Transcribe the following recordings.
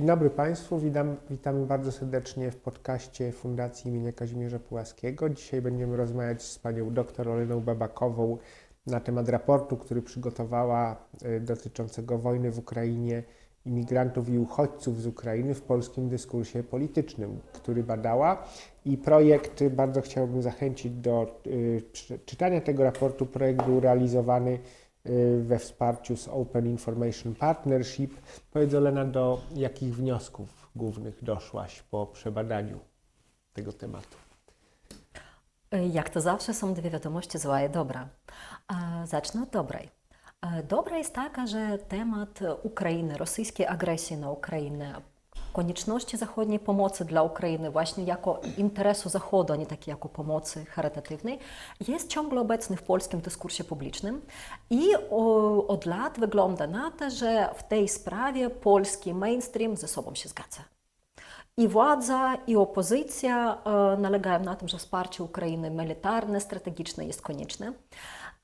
Dzień dobry Państwu, witam, witamy bardzo serdecznie w podcaście Fundacji imienia Kazimierza Pułaskiego. Dzisiaj będziemy rozmawiać z panią dr Oleną Babakową na temat raportu, który przygotowała y, dotyczącego wojny w Ukrainie, imigrantów i uchodźców z Ukrainy w polskim dyskursie politycznym, który badała. I projekt, bardzo chciałbym zachęcić do przy- czytania tego raportu. Projekt był realizowany we wsparciu z Open Information Partnership. Powiedz Olena, do jakich wniosków głównych doszłaś po przebadaniu tego tematu? Jak to zawsze są dwie wiadomości, zła i dobra. Zacznę od dobrej. Dobra jest taka, że temat Ukrainy, rosyjskiej agresji na Ukrainę, e, Ukrainy militarne, strategiczne jest konieczne.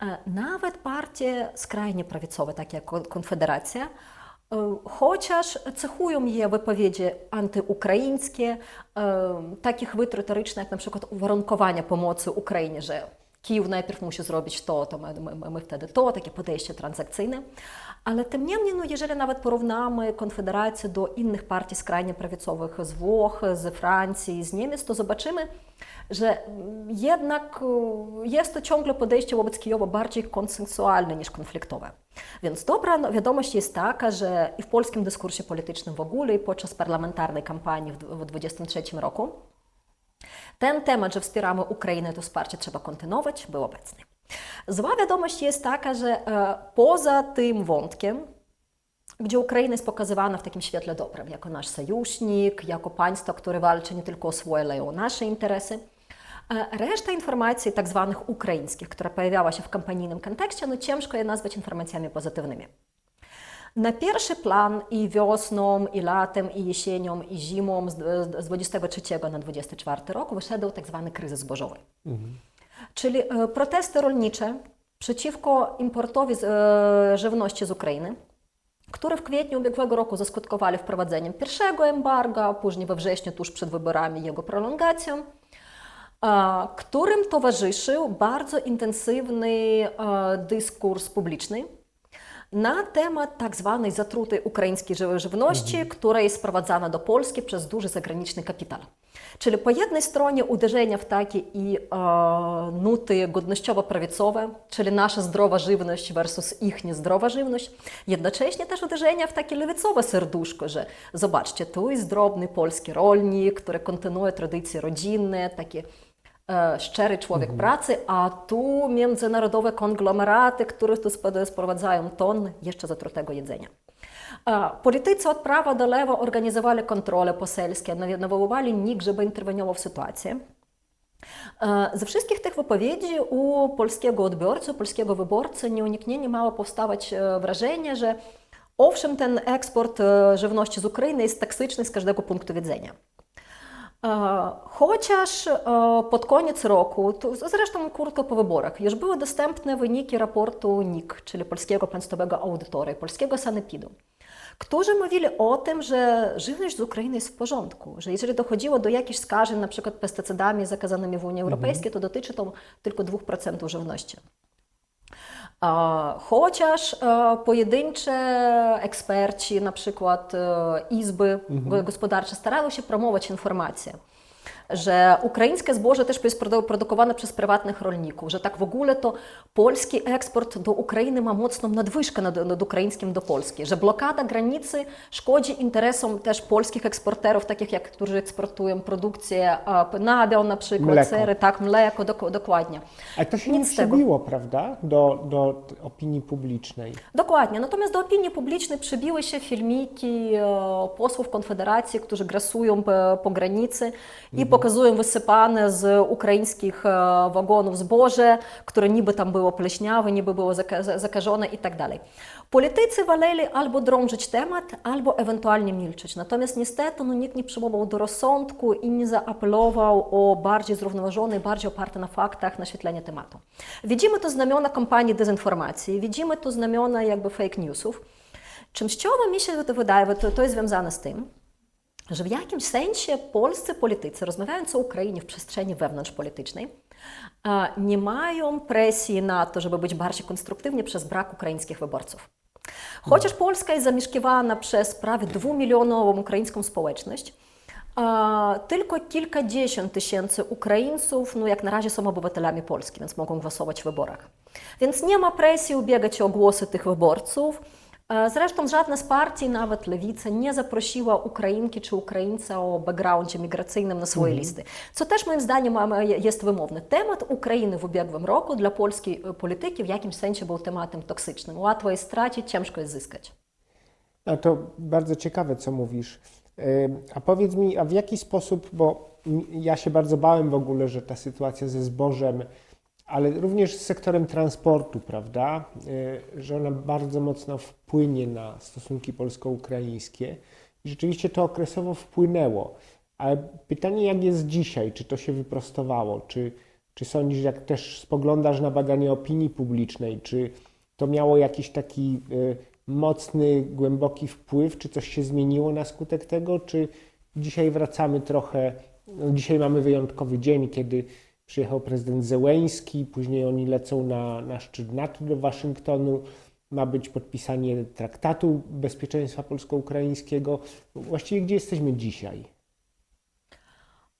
E, Nawet partie skrajnie prawicowe, takie jak Kon- Konfederacja, e, chociaż cechują je wypowiedzi antyukraińskie, e, takie chwyty retoryczne, jak na przykład uwarunkowania pomocy Ukrainie, że Kijów najpierw musi zrobić to, to my, my, my wtedy to, takie podejście transakcyjne. Ale tym niemniej, no, jeżeli nawet porównamy Konfederację do innych partii skrajnie prawicowych z Włoch, z Francji, z Niemiec, to zobaczymy, że mm, jednak jest to ciągle podejście wobec Kijowa bardziej konsensualne niż konfliktowe. Więc dobra no, wiadomość jest taka, że i w polskim dyskursie politycznym w ogóle, i podczas parlamentarnej kampanii w 2023 roku ten temat, że wspieramy Ukrainę, to wsparcie trzeba kontynuować, był obecny. Zła wiadomość jest taka, że e, poza tym wątkiem, gdzie Ukraina jest pokazywana w takim świetle dobrym, jako nasz sojusznik, jako państwo, które walczy nie tylko o swoje, ale i o nasze interesy. E, Reszta informacji tak zwanych ukraińskich, która pojawiała się w kampanijnym kontekście, no ciężko je nazwać informacjami pozytywnymi. Na pierwszy plan i wiosną, i latem, i jesienią, i zimą z z 23 na 24 roku wyszedł tak zwany kryzys zbożowy. Czyli e, protesty rolnicze przeciwko importowi e, żywności z Ukrainy, które w kwietniu ubiegłego roku zaskutkowały wprowadzeniem pierwszego embarga, później we wrześniu, tuż przed wyborami, jego prolongacją, którym towarzyszył bardzo intensywny e, dyskurs publiczny na temat tak zwanej zatrutej ukraińskiej ży- żywności, która jest sprowadzana do Polski przez duży zagraniczny kapitał. Czyli po jednej stronie uderzenia w takie i e, nuty godnościowo-prawicowe, czyli nasza zdrowa żywność versus ich niezdrowa żywność, jednocześnie też uderzenia w takie lewicowe serduszko, że zobaczcie, tu jest drobny polski rolnik, który kontynuuje tradycje rodzinne, takie szczery człowiek pracy, a tu międzynarodowe konglomeraty, które tu sprowadzają ton jeszcze zatrutego jedzenia. E, Politycy od prawa do lewa organizowali kontrole poselskie, nawoływali NIK, żeby interweniował w sytuację. E, Ze wszystkich tych wypowiedzi u polskiego odbiorcy, polskiego wyborcy nieuniknienie miało powstawać e, wrażenie, że owszem, ten eksport e, żywności z Ukrainy jest toksyczny z każdego punktu widzenia. E, e, pod koniec roku, to zresztą krótko po wyborach, już były dostępne wyniki raportu NIK, czyli Polskiego Państwowego Audytora i Polskiego Sanepidu, którzy mówili o tym, że żywność z Ukrainy jest w porządku, że jeżeli dochodziło do jakichś skażeń, na przykład pestycydami zakazanymi w Unii Europejskiej, to dotyczy to tylko 2% żywności. Chociaż e, pojedyncze eksperci, na przykład e, izby gospodarcze, starały się promować informację, że ukraińskie zboże też jest produ- produkowane przez prywatnych rolników, że tak w ogóle to polski eksport do Ukrainy ma mocną nadwyżkę nad, nad ukraińskim do Polski, że blokada granicy szkodzi interesom też polskich eksporterów, takich jak, którzy eksportują produkcję nabiał na przykład, Mleko. sery, tak, mleko, dok- dokładnie. Ale to się nie Nic z tego. przebiło, prawda, do, do opinii publicznej. Dokładnie. Natomiast do opinii publicznej przybiły się filmiki e, posłów Konfederacji, którzy grasują po, po granicy i pokazują wysypane z ukraińskich e, wagonów zboże, które niby tam było pleśniawe, niby było zaka- za- zakażone i tak dalej. Politycy woleli albo drążyć temat, albo ewentualnie milczeć. Natomiast niestety no, nikt nie przyjmował do rozsądku i nie zaapelował o bardziej zrównoważone, bardziej oparte na faktach naświetlenie tematu. Widzimy tu znamiona kampanii dezinformacji, widzimy tu znamiona jakby fake newsów. Częściowo mi się wydaje, to, to jest związane z tym, że w jakimś sensie polscy politycy, rozmawiając o Ukrainie w przestrzeni wewnątrzpolitycznej, nie mają presji na to, żeby być bardziej konstruktywni przez brak ukraińskich wyborców. Chociaż Polska jest zamieszkiwana przez prawie dwumilionową ukraińską społeczność, tylko kilkadziesiąt tysięcy Ukraińców, no jak na razie są obywatelami Polski, więc mogą głosować w wyborach. Więc nie ma presji ubiegać się o głosy tych wyborców. Zresztą żadna z partii, nawet Lewica, nie zaprosiła Ukrainki czy Ukraińca o backgroundzie migracyjnym na swoje listy. Co też moim zdaniem jest wymowne. Temat Ukrainy w ubiegłym roku dla polskiej polityki w jakimś sensie był tematem toksycznym. Łatwo jest stracić, ciężko jest zyskać. No to bardzo ciekawe, co mówisz. A powiedz mi, a w jaki sposób, bo ja się bardzo bałem w ogóle, że ta sytuacja ze zbożem, ale również z sektorem transportu, prawda, y, że ona bardzo mocno wpłynie na stosunki polsko-ukraińskie. I rzeczywiście to okresowo wpłynęło. Ale pytanie, jak jest dzisiaj? Czy to się wyprostowało? Czy, czy sądzisz, jak też spoglądasz na badanie opinii publicznej, czy to miało jakiś taki y, mocny, głęboki wpływ? Czy coś się zmieniło na skutek tego? Czy dzisiaj wracamy trochę? No, dzisiaj mamy wyjątkowy dzień, kiedy przyjechał prezydent Zełeński, później oni lecą na, na szczyt NATO do Waszyngtonu. Ma być podpisanie traktatu bezpieczeństwa polsko-ukraińskiego. Właściwie gdzie jesteśmy dzisiaj?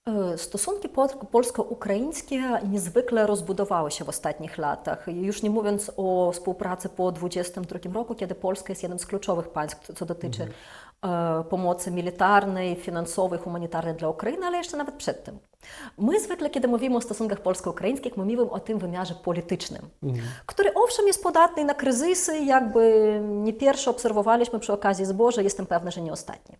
E, Stosunki pol- polsko-ukraińskie niezwykle rozbudowały się w ostatnich latach. Już nie mówiąc o współpracy po 2022 roku, kiedy Polska jest jednym z kluczowych państw, co dotyczy e, pomocy militarnej, finansowej, humanitarnej dla Ukrainy, ale jeszcze nawet przed tym. My zwykle, kiedy mówimy o stosunkach polsko-ukraińskich, mówimy o tym wymiarze politycznym, który owszem jest podatny na kryzysy, jakby nie pierwsze obserwowaliśmy przy okazji zboża, jestem pewna, że nie ostatnie.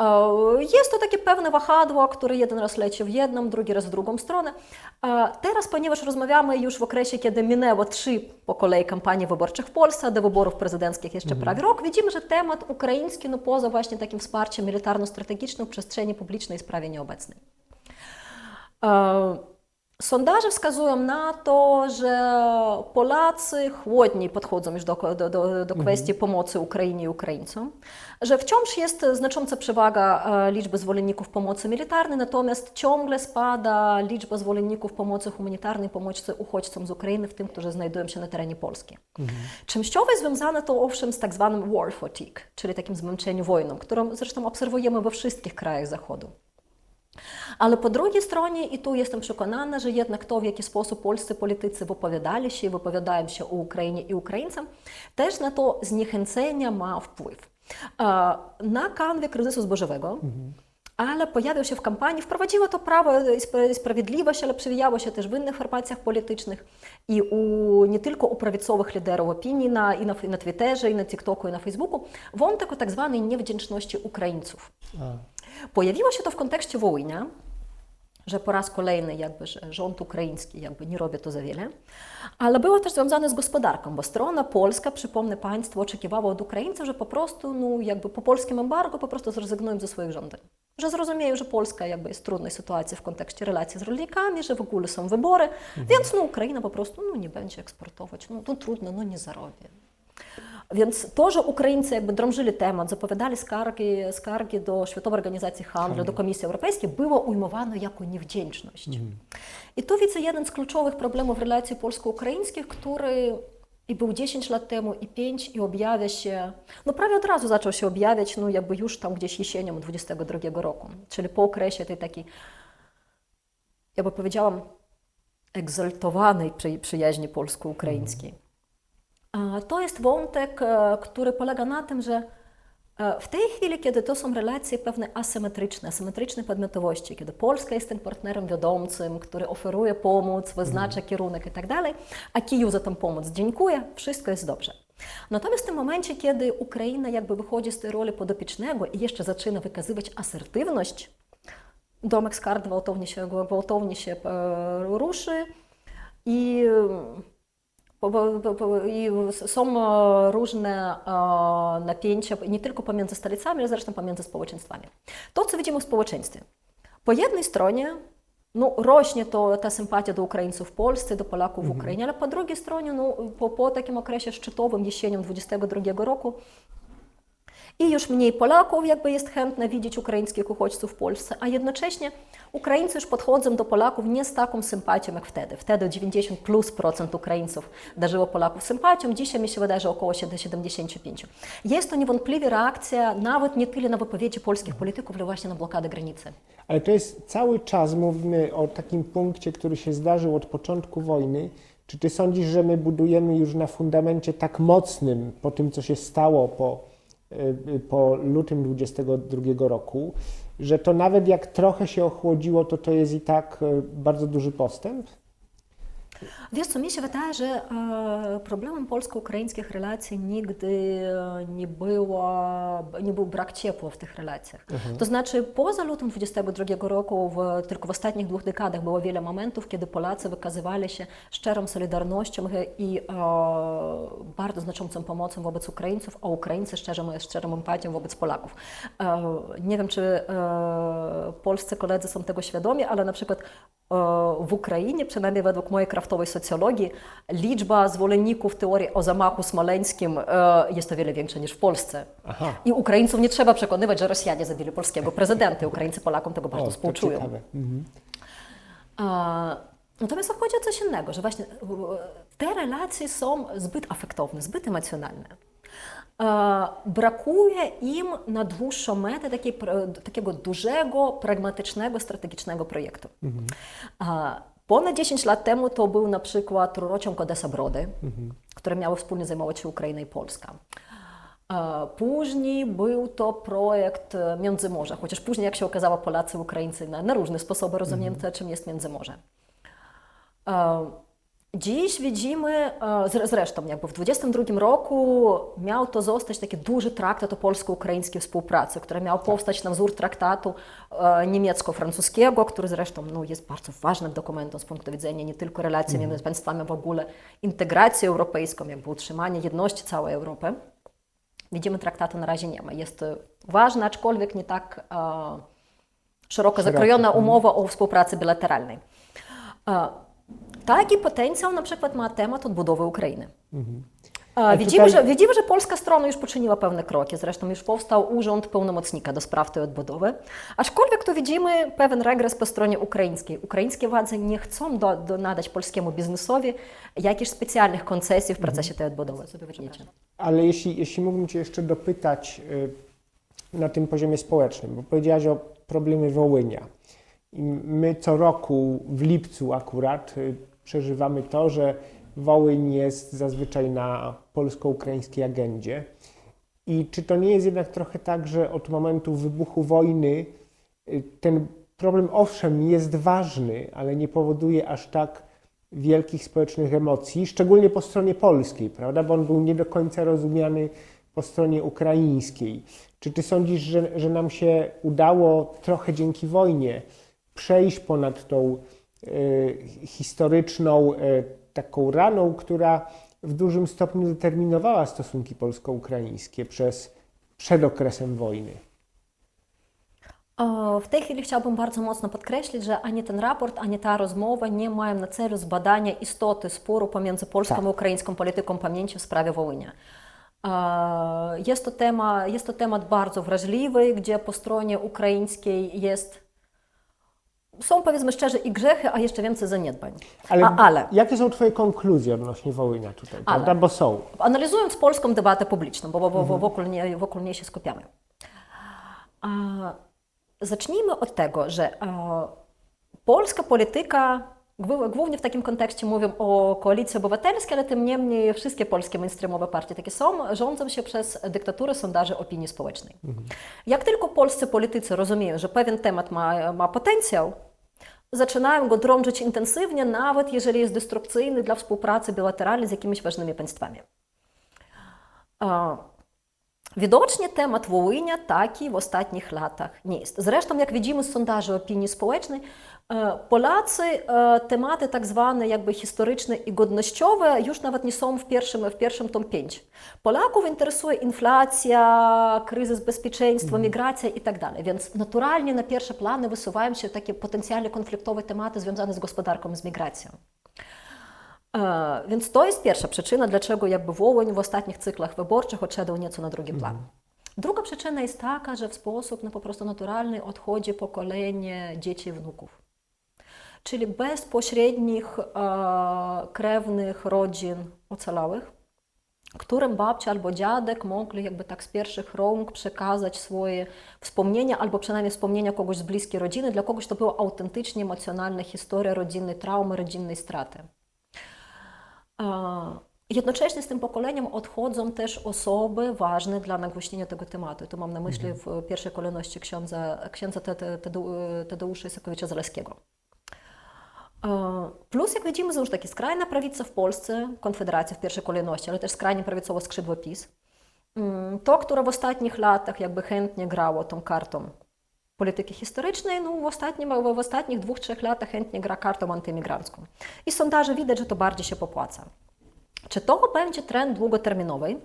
E, Jest to takie pewne wahadło, które jeden raz leci w jedną, drugi raz w drugą stronę. E, Teraz, ponieważ rozmawiamy już w okresie, kiedy minęło trzy po kolei kampanii wyborczych w Polsce, do wyborów prezydenckich jeszcze prawie rok, widzimy, że temat ukraiński, no poza właśnie takim wsparciem militarno-strategicznym w przestrzeni publicznej jest prawie nieobecny. Sondaże wskazują na to, że Polacy chłodniej podchodzą już do, do, do, do kwestii pomocy Ukrainie i Ukraińcom, że wciąż jest znacząca przewaga e, liczby zwolenników pomocy militarnej, natomiast ciągle spada liczba zwolenników pomocy humanitarnej, pomocy uchodźcom z Ukrainy, w tym, którzy znajdują się na terenie Polski. Częściowo związane to owszem z tak zwanym war fatigue, czyli takim zmęczeniem wojną, którą zresztą obserwujemy we wszystkich krajach Zachodu. Ale po drugiej stronie, i tu jestem przekonana, że jednak to, w jaki sposób polscy politycy wypowiadali się i wypowiadają się o Ukrainie i Ukraińcom, też na to zniechęcenie ma wpływ. E, Na kanwie kryzysu zbożowego, ale pojawił się w kampanii, wprowadziło to prawo i Spra- i sprawiedliwość, ale przewijało się też w innych formacjach politycznych i u, nie tylko u prawicowych liderów opinii na, i na, i na Twitterze, i na TikToku, i na Facebooku, wątek o tak zwanej niewdzięczności Ukraińców. Pojawiło się to w kontekście Wołynia, że po raz kolejny jakby rząd ukraiński jakby nie robi to za wiele, ale było też związane z gospodarką, bo strona polska, przypomnę Państwu, oczekiwała od Ukraińców, że po prostu no, jakby po polskim embargo po prostu zrezygnują ze swoich żądań. Że zrozumieją, że Polska jakby jest w trudnej sytuacji w kontekście relacji z rolnikami, że w ogóle są wybory, więc no, Ukraina po prostu no, nie będzie eksportować, no to trudno, no nie zarobi. Więc to, że Ukraińcy jakby drążyli temat, zapowiadali skargi, skargi do Światowej Organizacji Handlu, do Komisji Europejskiej, było ujmowane jako niewdzięczność. I tu widzę jeden z kluczowych problemów relacji polsko-ukraińskich, który i był 10 lat temu, i 5, i objawia się, no prawie od razu zaczął się objawiać, no jakby już tam gdzieś jesienią 22 roku, czyli po okresie tej takiej, ja by powiedziałam, egzaltowanej przy, przyjaźni polsko-ukraińskiej. To jest wątek, e, który polega na tym, że e, w tej chwili, kiedy to są relacje pewne asymetryczne, asymetryczne podmiotowości, kiedy Polska jest tym partnerem wiodącym, który oferuje pomoc, wyznacza kierunek i tak dalej, a Kijów za tę pomoc dziękuję, wszystko jest dobrze. Natomiast w tym momencie, kiedy Ukraina jakby wychodzi z tej roli podopiecznego i jeszcze zaczyna wykazywać asertywność, domek z kart gwałtownie się, gwałtownie się e, ruszy i I są e, różne e, napięcia nie tylko pomiędzy stolicami, ale zresztą pomiędzy społeczeństwami. To, co widzimy w społeczeństwie. Po jednej stronie no, rośnie to, ta sympatia do Ukraińców w Polsce, do Polaków w Ukrainie, ale po drugiej stronie, no, po, po takim okresie szczytowym, jesienią 22 roku, i już mniej Polaków jakby jest chętne widzieć ukraińskich uchodźców w Polsce, a jednocześnie Ukraińcy już podchodzą do Polaków nie z taką sympatią jak wtedy. Wtedy 90 plus procent Ukraińców darzyło Polaków sympatią, dzisiaj mi się wydaje, że około 75. Jest to niewątpliwie reakcja nawet nie tyle na wypowiedzi polskich polityków, ale właśnie na blokadę granicy. Ale to jest cały czas, mówimy o takim punkcie, który się zdarzył od początku wojny. Czy ty sądzisz, że my budujemy już na fundamencie tak mocnym po tym, co się stało po, po lutym 22 roku, że to nawet jak trochę się ochłodziło, to to jest i tak y, bardzo duży postęp? Wiesz co, mi się wydaje, że e, problemem polsko-ukraińskich relacji nigdy e, nie, było, nie był brak ciepła w tych relacjach. To znaczy poza lutym 22 roku, w, tylko w ostatnich dwóch dekadach było wiele momentów, kiedy Polacy wykazywali się szczerą solidarnością i e, bardzo znaczącą pomocą wobec Ukraińców, a Ukraińcy szczerą, szczerą empatią wobec Polaków. E, nie wiem, czy e, polscy koledzy są tego świadomi, ale na przykład w Ukrainie, przynajmniej według mojej kraftowej socjologii, liczba zwolenników teorii o zamachu smoleńskim jest o wiele większa niż w Polsce. Aha. I Ukraińców nie trzeba przekonywać, że Rosjanie zabili polskiego prezydenta. Ukraińcy Polakom tego bardzo O, współczują. Mhm. Natomiast chodzi o coś innego, że właśnie w- te relacje są zbyt afektowne, zbyt emocjonalne. E, Brakuje im na dłuższą metę takiej, takiego dużego, pragmatycznego, strategicznego projektu. A Ponad 10 lat temu to był na przykład rurociąg Odessa-Brody, które miały wspólnie zajmować się Ukraina i Polska. E, Później był to projekt e, Międzymorza, chociaż później, jak się okazało, Polacy i Ukraińcy na, na różne sposoby rozumieją, to, czym jest Międzymorze. E, Dziś widzimy, e, zre- zresztą jakby w 22 roku miał to zostać taki duży traktat o polsko-ukraińskiej współpracy, który miał powstać na wzór traktatu e, niemiecko-francuskiego, który zresztą no, jest bardzo ważnym dokumentem z punktu widzenia nie tylko relacji między państwami, w ogóle integracji europejską, jakby utrzymania jedności całej Europy. Widzimy, traktatu na razie nie ma. Jest to ważne, aczkolwiek nie tak e, szeroko Szeroko, zakrojona mhm. umowa o współpracy bilateralnej. Taki potencjał na przykład ma temat odbudowy Ukrainy. A Widzimy, tutaj- że, widzimy, że polska strona już poczyniła pewne kroki. Zresztą już powstał urząd pełnomocnika do spraw tej odbudowy. Aczkolwiek tu widzimy pewien regres po stronie ukraińskiej. Ukraińskie władze nie chcą do, do nadać polskiemu biznesowi jakichś specjalnych koncesji w procesie tej odbudowy. Ale jeśli, jeśli mógłbym Cię jeszcze dopytać y, na tym poziomie społecznym, bo powiedziałaś o problemie Wołynia. My co roku w lipcu akurat y, przeżywamy to, że Wołyń jest zazwyczaj na polsko-ukraińskiej agendzie. I czy to nie jest jednak trochę tak, że od momentu wybuchu wojny y, ten problem owszem jest ważny, ale nie powoduje aż tak wielkich społecznych emocji, szczególnie po stronie polskiej, prawda? Bo on był nie do końca rozumiany po stronie ukraińskiej. Czy ty sądzisz, że, że nam się udało trochę dzięki wojnie przejść ponad tą y, historyczną y, taką raną, która w dużym stopniu determinowała stosunki polsko-ukraińskie przez przed okresem wojny? E, W tej chwili chciałbym bardzo mocno podkreślić, że ani ten raport, ani ta rozmowa nie mają na celu zbadania istoty sporu pomiędzy polską Tak. i ukraińską polityką pamięci w sprawie Wołynia. E, Jest to, tema, jest to temat bardzo wrażliwy, gdzie po stronie ukraińskiej jest, są powiedzmy szczerze i grzechy, a jeszcze więcej zaniedbań. Ale, A, ale jakie są Twoje konkluzje odnośnie Wołynia tutaj, Ale. prawda? Bo są. Analizując polską debatę publiczną, bo, bo, bo wokół, nie, wokół niej się skupiamy. A, zacznijmy od tego, że a, polska polityka, gł- głównie w takim kontekście mówię o koalicji obywatelskiej, ale tym niemniej wszystkie polskie mainstreamowe partie takie są, rządzą się przez dyktaturę sondaży opinii społecznej. Jak tylko polscy politycy rozumieją, że pewien temat ma, ma potencjał, go drążyć intensywnie, nawet jeżeli jest destrukcyjny dla współpracy bilateralnej z jakimiś ważnymi państwami. Wołynia taki w ostatnich latach nie jest. Zresztą, jak widzimy z sondaży opinii społecznej, e, Polacy tematy tak zwane jakby historyczne i godnościowe już nawet nie są w pierwszym, w pierwszym tom 5. Polaków interesuje inflacja, kryzys bezpieczeństwa, migracja i tak dalej. Więc naturalnie na pierwsze plany wysuwają się takie potencjalnie konfliktowe tematy związane z gospodarką z migracją. Więc to jest pierwsza przyczyna, dlaczego jakby Wołyń w ostatnich cyklach wyborczych odszedł nieco na drugi plan. Druga przyczyna jest taka, że w sposób no, po prostu naturalny odchodzi pokolenie dzieci i wnuków. Czyli bezpośrednich e, krewnych rodzin ocalałych, którym babcia albo dziadek mogli jakby tak z pierwszych rąk przekazać swoje wspomnienia, albo przynajmniej wspomnienia kogoś z bliskiej rodziny. Dla kogoś to była autentycznie emocjonalna historia rodzinnej traumy, rodzinnej straty. E, Jednocześnie z tym pokoleniem odchodzą też osoby ważne dla nagłośnienia tego tematu. Tu mam na myśli w pierwszej kolejności księdza, księdza Tade- Tadeu- Tadeusza Isakowicza Zaleskiego. E, Plus, jak widzimy, znowu таки skrajna prawica w Polsce, Konfederacja w pierwszej kolejności, ale też skrajnie prawicowe skrzydło PiS, mm, to, które w ostatnich latach jakby chętnie grało tą kartą polityki historycznej, no w, ostatnim, w ostatnich dwóch, trzech latach chętnie gra kartą antyimigrancką. I z sondaży widać, że to bardziej się popłaca. Czy to będzie trend długoterminowy?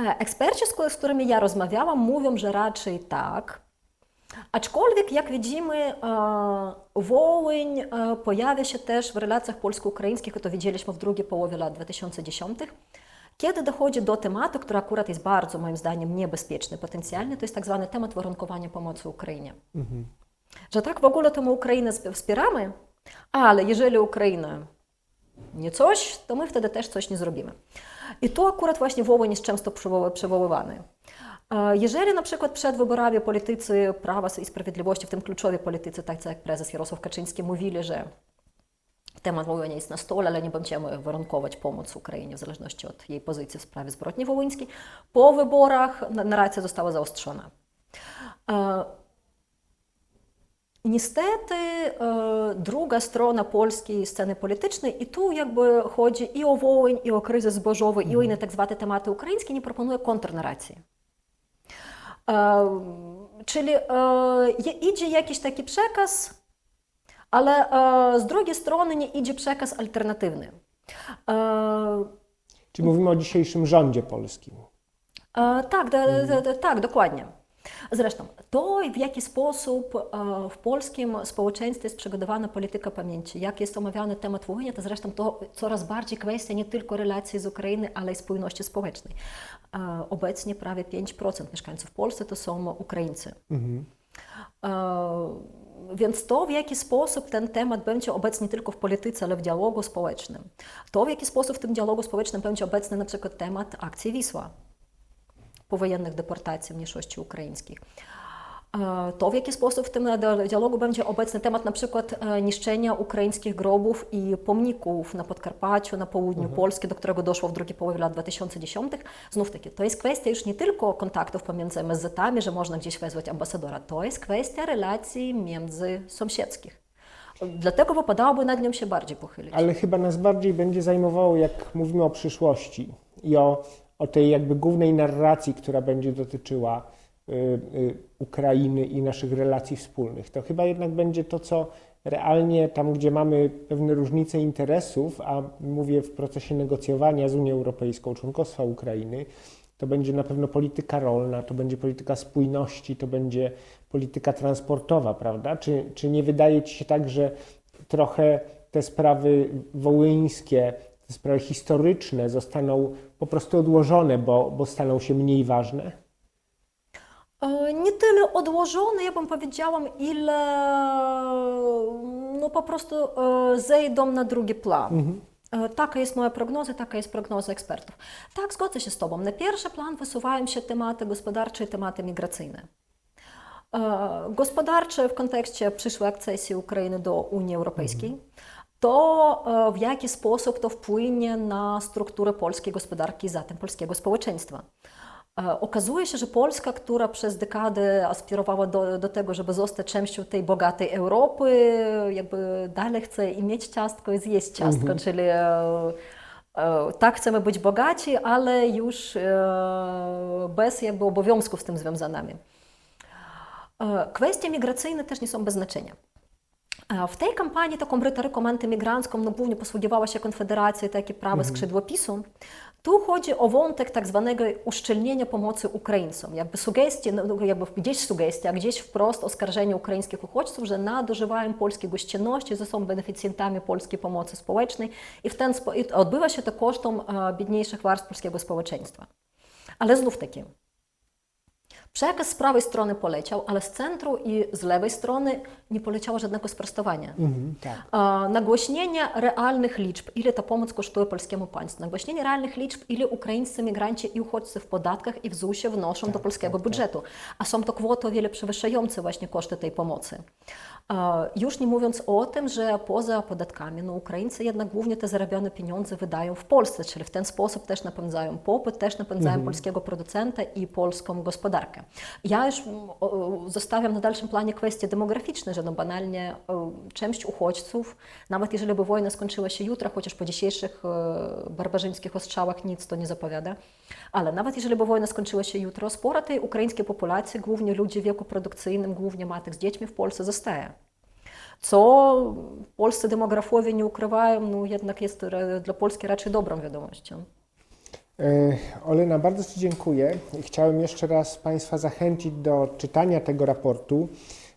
E, Eksperci, z, z którymi ja rozmawiałam, mówią, że raczej tak. Aczkolwiek, jak widzimy, e, Wołyń e, pojawia się też w relacjach polsko-ukraińskich, to widzieliśmy w drugiej połowie lat 2010, kiedy dochodzi do tematu, który akurat jest bardzo, moim zdaniem, niebezpieczny potencjalnie, to jest tak zwany temat warunkowania pomocy Ukrainie. Że tak w ogóle to my Ukrainę sp- wspieramy, ale jeżeli Ukraina nie coś, to my wtedy też coś nie zrobimy. I tu akurat właśnie Wołyń jest często przywoły- przywoływany. E, tacy jak prezes Jarosław Kaczyński, mówili, że temat Wołynia jest na stole, ale nie będziemy warunkować pomoc Ukrainie w zależności od jej pozycji w sprawie zbrodni wołyńskiej, po wyborach na- narracja została zaostrzona. E, Niestety e, druga strona polskiej sceny politycznej, i tu jakby chodzi i o Wołyń, i o kryzys zbożowy, i o inne tak zwane tematy ukraińskie, nie proponuje kontrnarracji. Czyli e, idzie jakiś taki przekaz, ale e, z drugiej strony nie idzie przekaz alternatywny. E, Czy mówimy o dzisiejszym rządzie polskim? Tak, tak, dokładnie. Zresztą, to w jaki sposób e, w polskim społeczeństwie jest przygotowana polityka pamięci, jak jest omawiany temat wojny, to zresztą to coraz bardziej kwestia nie tylko relacji z Ukrainy, ale i spójności społecznej. E, Obecnie prawie 5% mieszkańców w Polsce to są Ukraińcy. E, Więc to, w jaki sposób ten temat będzie obecny nie tylko w polityce, ale w dialogu społecznym. To, w jaki sposób w tym dialogu społecznym będzie obecny na przykład temat akcji Wisła powojennych deportacji mniejszości ukraińskich. E, To, w jaki sposób w tym dia- dialogu będzie obecny temat na przykład e, niszczenia ukraińskich grobów i pomników na Podkarpaciu, na południu Polski, do którego doszło w drugiej połowie lat 2010. Znów taки, to jest kwestia już nie tylko kontaktów pomiędzy MSZ-ami, że można gdzieś wezwać ambasadora, to jest kwestia relacji międzysąsiedzkich. Dlatego wypadałoby nad nią się bardziej pochylić. Ale chyba nas bardziej będzie zajmowało, jak mówimy o przyszłości i o, o tej jakby głównej narracji, która będzie dotyczyła y, y, Ukrainy i naszych relacji wspólnych. To chyba jednak będzie to, co realnie tam, gdzie mamy pewne różnice interesów, a mówię w procesie negocjowania z Unią Europejską, członkostwa Ukrainy, to będzie na pewno polityka rolna, to będzie polityka spójności, to będzie polityka transportowa, prawda? Czy, czy nie wydaje Ci się tak, że trochę te sprawy wołyńskie, sprawy historyczne zostaną po prostu odłożone, bo, bo staną się mniej ważne? E, Nie tyle odłożone, ja bym powiedziała, ile no po prostu e, zejdą na drugi plan. E, Taka jest moja prognoza, taka jest prognoza ekspertów. Tak, zgodzę się z Tobą. Na pierwszy plan wysuwają się tematy gospodarcze i tematy migracyjne. Gospodarcze w kontekście przyszłej akcesji Ukrainy do Unii Europejskiej, to e, w jaki sposób to wpłynie na strukturę polskiej gospodarki i zatem polskiego społeczeństwa. E, Okazuje się, że Polska, która przez dekady aspirowała do, do tego, żeby zostać częścią tej bogatej Europy, jakby dalej chce i mieć ciastko i zjeść ciastko, czyli e, tak chcemy być bogaci, ale już bez jakby obowiązków z tym związanymi. Kwestie migracyjne też nie są bez znaczenia. W tej kampanii taką retoryką antymigrancką no, głównie posługiwała się Konfederacja, takie prawe skrzydło PiSu. Tu chodzi o wątek tak zwanego uszczelnienia pomocy Ukraińcom. Jakby sugestie, no, jakby gdzieś sugestia, a gdzieś wprost oskarżenie ukraińskich uchodźców, że nadużywają polskiej gościnności, że są beneficjentami polskiej pomocy społecznej i, w ten spo... i odbywa się to kosztem biedniejszych warstw polskiego społeczeństwa. Ale znów taки, Przekaz z prawej strony poleciał, ale z centru i z lewej strony nie poleciało żadnego sprostowania. Mhm, tak. Nagłośnienie realnych liczb, ile ta pomoc kosztuje polskiemu państwu. Nagłośnienie realnych liczb, ile ukraińscy migranci i uchodźcy w podatkach i w ZUS-ie wnoszą do polskiego budżetu. A są to kwoty o wiele przewyższające właśnie koszty tej pomocy. Już nie mówiąc o tym, że poza podatkami, no Ukraińcy jednak głównie te zarabione pieniądze wydają w Polsce, czyli w ten sposób też napędzają popyt, też napędzają polskiego producenta i polską gospodarkę. Ja już mm, zostawiam na dalszym planie kwestie demograficzne, że no banalnie część uchodźców, nawet jeżeli by wojna skończyła się jutro, chociaż po dzisiejszych e, barbarzyńskich ostrzałach nic to nie zapowiada, ale nawet jeżeli by wojna skończyła się jutro, spora tej ukraińskiej populacji, głównie ludzi w wieku produkcyjnym, głównie matek z dziećmi w Polsce zostaje. Co polscy demografowie nie ukrywają, no jednak jest ra- dla Polski raczej dobrą wiadomością. E, Olena, bardzo Ci dziękuję. Chciałem jeszcze raz Państwa zachęcić do czytania tego raportu.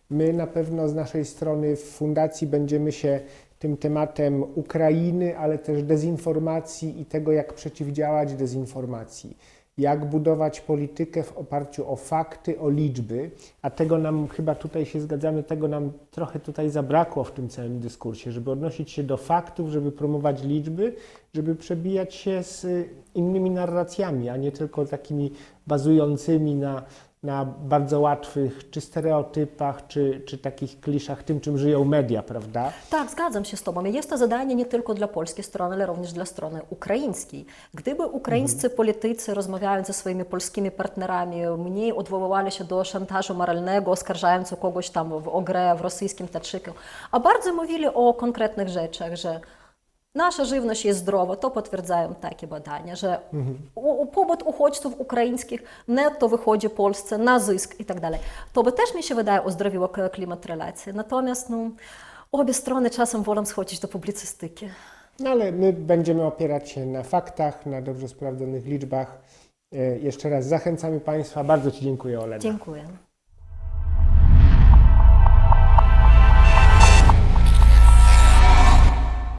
My na pewno z naszej strony w Fundacji będziemy się tym tematem Ukrainy, ale też dezinformacji i tego, jak przeciwdziałać dezinformacji, jak budować politykę w oparciu o fakty, o liczby, a tego nam chyba tutaj się zgadzamy, tego nam trochę tutaj zabrakło w tym całym dyskursie, żeby odnosić się do faktów, żeby promować liczby, żeby przebijać się z innymi narracjami, a nie tylko takimi bazującymi na, na bardzo łatwych czy stereotypach, czy, czy takich kliszach, tym czym żyją media, prawda? Tak, zgadzam się z Tobą. Jest to zadanie nie tylko dla polskiej strony, ale również dla strony ukraińskiej. Gdyby ukraińscy politycy, rozmawiając ze swoimi polskimi partnerami, mniej odwoływali się do szantażu moralnego, oskarżając o kogoś tam w, o grę w rosyjskim teatrzyku, a bardzo mówili o konkretnych rzeczach, że Nasza żywność jest zdrowa, to potwierdzają takie badania, że u, u, pobyt uchodźców ukraińskich netto wychodzi Polsce na zysk i tak dalej. To by też mi się wydaje uzdrowiło klimat relacji. Natomiast no, obie strony czasem wolą schodzić do publicystyki. No ale my będziemy opierać się na faktach, na dobrze sprawdzonych liczbach. Jeszcze raz zachęcamy Państwa. Bardzo Ci dziękuję, Olena. Dziękuję.